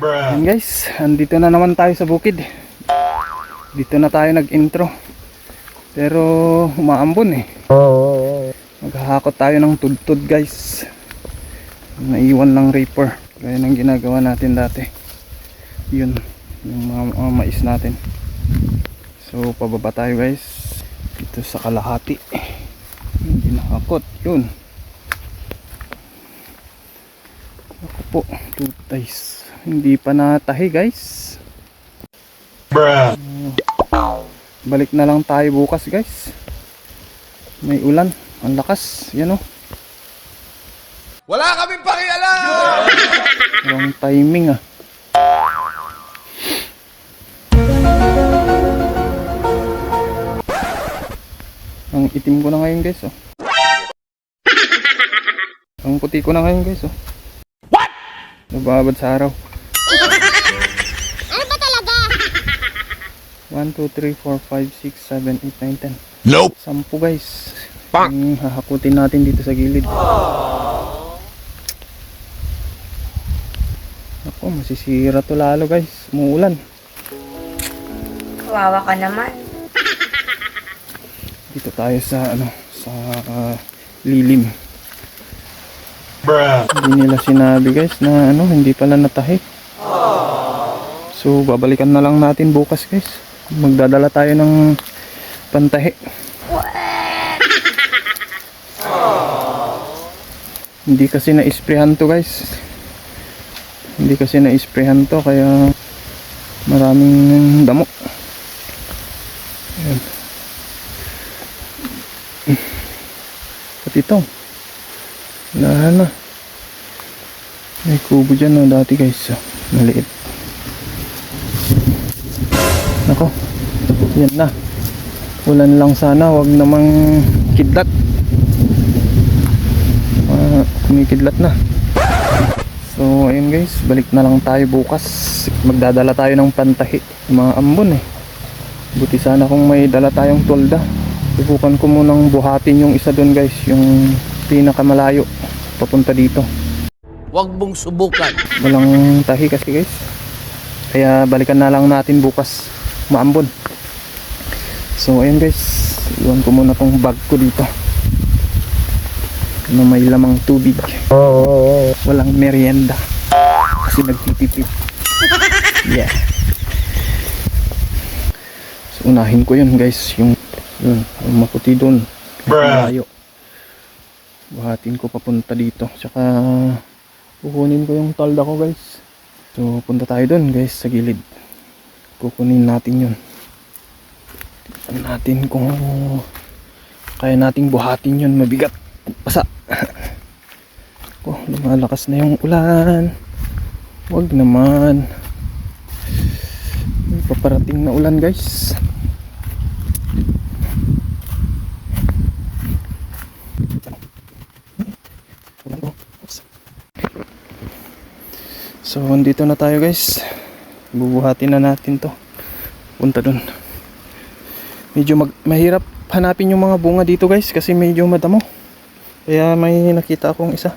Ayan guys, andito na naman tayo sa bukid. Dito na tayo nag-intro. Pero umaambon eh. Maghahakot tayo ng tudtod guys. Naiwan lang reaper. Gaya ng ginagawa natin dati. Yun, yung mga, mga mais natin. So pababa tayo guys. Dito sa kalahati. Hindi nakakot. Yun. Ako po, tutays. Hindi pa natahi guys. Balik na lang tayo bukas guys. May ulan. Ang lakas. Yan o. Wala kaming pakialam! Wrong timing ah. Ang itim ko na ngayon guys oh. Ang puti ko na ngayon guys oh. What? Nababad sa araw. Ano ba talaga? 1, 2, 3, 4, 5, 6, 7, 8, 9, 10. Nope. Sampu guys. Ang hahakutin natin dito sa gilid. Ako, masisira to lalo guys. Umuulan. Kawawa ka naman. Dito tayo sa ano, sa ah, lilim. Hindi nila sinabi guys na ano, hindi pala natahi. So, babalikan na lang natin bukas guys. Magdadala tayo ng pantahi. Hindi kasi na-sprayhan to guys. Hindi kasi na-sprayhan to kaya maraming damo. Ayan. Pati ito. Wala na. May kubo dyan no, dati guys. Maliit. Nako. Yan na. Ulan lang sana. Huwag namang kidlat. Ah, kumikidlat na. So, ayun guys. Balik na lang tayo bukas. Magdadala tayo ng pantahi. Mga ambon eh. Buti sana kung may dala tayong tolda. Subukan ko munang buhatin yung isa doon guys. Yung pinakamalayo. Papunta dito. Huwag mong subukan. Walang tahi kasi guys. Kaya balikan na lang natin bukas. Maambon. So ayun guys. Iwan ko muna tong bag ko dito. Na may lamang tubig. Walang merienda. Kasi nagtitipid. Yeah. So unahin ko yun guys. Yung, yun, maputi doon. Malayo. Buhatin ko papunta dito. Tsaka kukunin ko yung tolda ko guys. So punta tayo doon guys sa gilid. Kukunin natin yun. Tignan natin kung kaya nating buhatin yun mabigat. Basa. Oh, lumalakas na yung ulan. Huwag naman. May paparating na ulan guys. So, andito na tayo guys. Bubuhatin na natin to. Punta dun. Medyo mag mahirap hanapin yung mga bunga dito guys kasi medyo madamo. Kaya may nakita akong isa.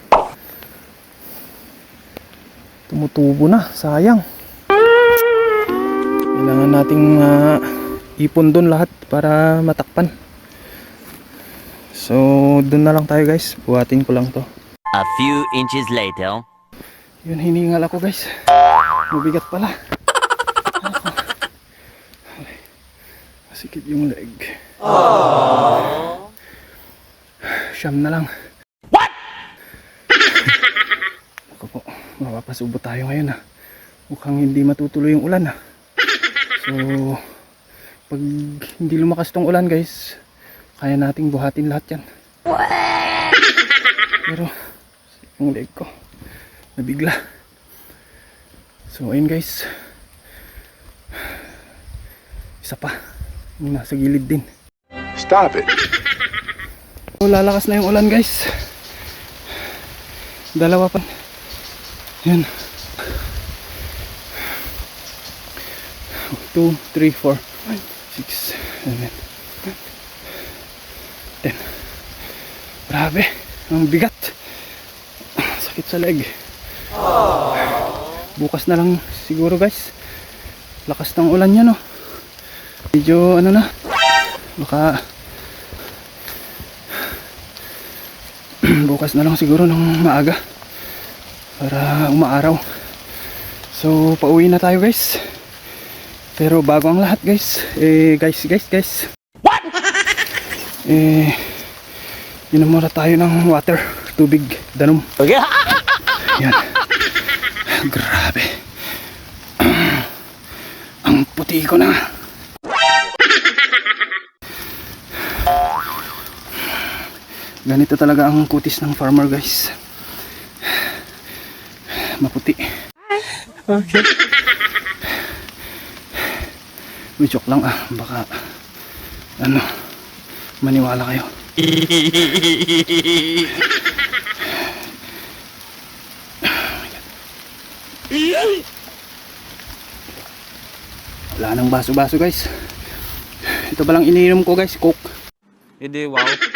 Tumutubo na. Sayang. Kailangan nating ah, ipon dun lahat para matakpan. So, dun na lang tayo guys. Buhatin ko lang to. A few inches later. Yun, hiningal ako guys. Mabigat pala. Masikip yung leg. Siyam na lang. What? Ako po, mapapasubo tayo ngayon ha. Mukhang hindi matutuloy yung ulan ha. So, pag hindi lumakas tong ulan guys, kaya nating buhatin lahat yan. Pero, yung leg ko, nabigla. So ayun guys. Isa pa. Yung nasa gilid din. Stop it. So, lalakas na yung ulan guys. Dalawa pa. Yan. 2, 3, 4, 6, 7, 10. Grabe. Ang bigat. Sakit sa leg. bukas na lang siguro guys lakas ng ulan yan no medyo ano na? Baka bukas na lang siguro ng maaga para umaaraw. So pauwi na tayo guys. Pero bago ang lahat guys eh guys guys guys. What? Eh inom muna tayo ng water tubig danom Okay. yan. Grabe. Ang puti ko na ganito talaga ang kutis ng farmer guys. Maputi. Okay joke lang ah. Baka ano maniwala kayo. Wala nang baso-baso guys. Ito palang iniinom ko guys? Coke. Hindi, wow.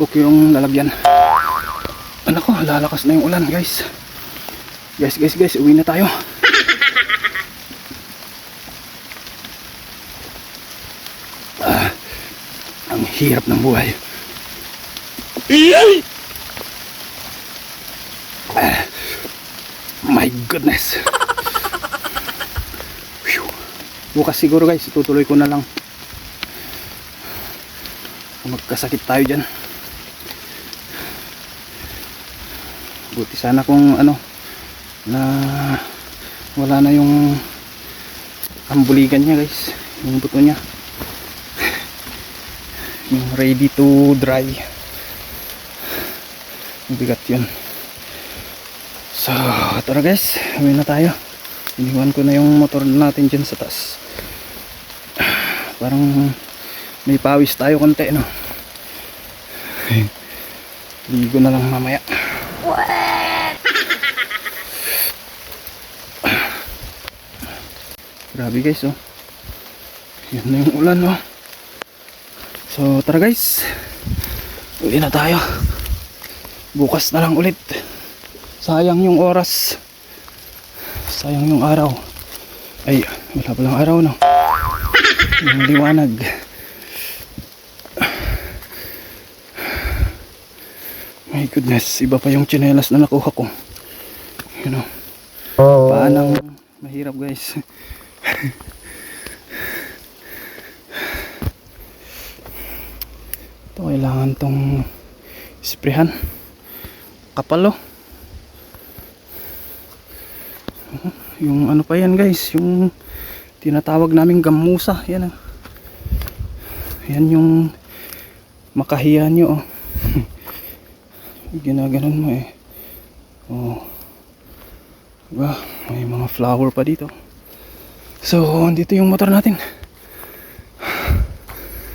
Coke yung lalagyan. Anak ko lalakas na yung ulan guys. Guys guys guys uwi na tayo. Ah, ang hirap ng buhay. Ah, my goodness. Bukas siguro guys. Itutuloy ko na lang. Magkasakit tayo dyan buti sana kung ano na wala na yung ambuligan niya guys. Yung buto niya. Yung ready to dry. Bigat yun. So tara guys. Uwi na tayo. Iniwan ko na yung motor natin dyan sa taas. Parang may pawis tayo konti no? Ligo na lang mamaya Grabe guys oh. Yan na yung ulan oh. So tara guys. Uwi na tayo. Bukas na lang ulit. Sayang yung oras. Sayang yung araw. Ay, wala palang araw no. Yung liwanag. My goodness, iba pa yung tsinelas na nakuha ko. You know. Paanang mahirap guys. Ito kailangan tong isprehan. Kapalo. Yung ano pa yan guys, yung tinatawag naming gamusa. Yan ah. Yan yung makahiya nyo oh. Ginaganon mo eh. Oh. Diba? May mga flower pa dito. So, andito yung motor natin.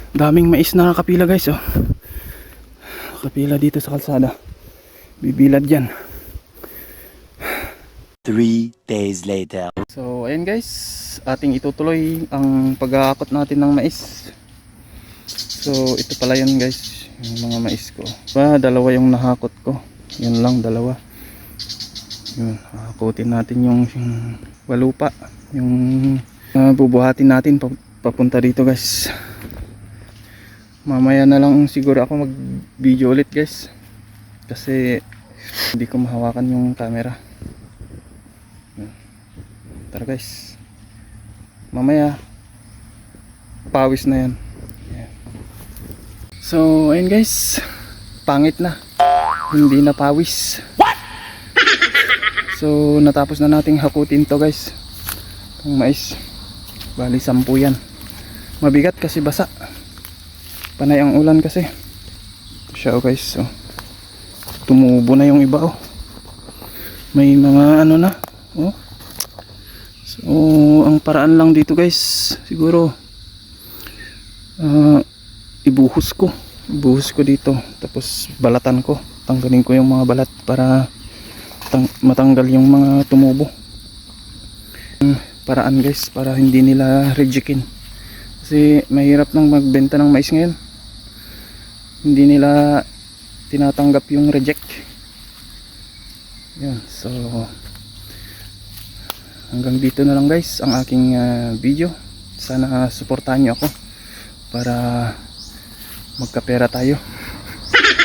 Daming mais na nakapila guys, oh. Nakapila dito sa kalsada. Bibilad yan. Three days later. So, ayan guys. Ating itutuloy ang pag-aakot natin ng mais. So, ito pala yun guys. Yung mga mais ko. Ba, dalawa yung nahakot ko. Yun lang, dalawa. Yun, hakutin natin yung, yung walupa. Yung uh, bubuhatin natin pa- papunta dito guys. Mamaya na lang siguro ako mag video ulit guys. Kasi hindi ko mahawakan yung camera. Tara guys. Mamaya pawis na yan. Yan. So, ayun guys. Pangit na. Hindi na pawis. So, natapos na nating hakutin to guys. Ang mais. Bali, sampu yan. Mabigat kasi basa. Panay ang ulan kasi. Siya oh guys. So, tumubo na yung iba oh. May mga ano na. Oh. So, ang paraan lang dito guys. Siguro. ah, ibuhos ko. Ibuhos ko dito. Tapos balatan ko. Tanggalin ko yung mga balat para matanggal yung mga tumubo paraan guys para hindi nila rejectin kasi mahirap nang magbenta ng mais ngayon hindi nila tinatanggap yung reject Yun, so hanggang dito na lang guys ang aking ah, video. Sana suportahan niyo ako para magkapera tayo.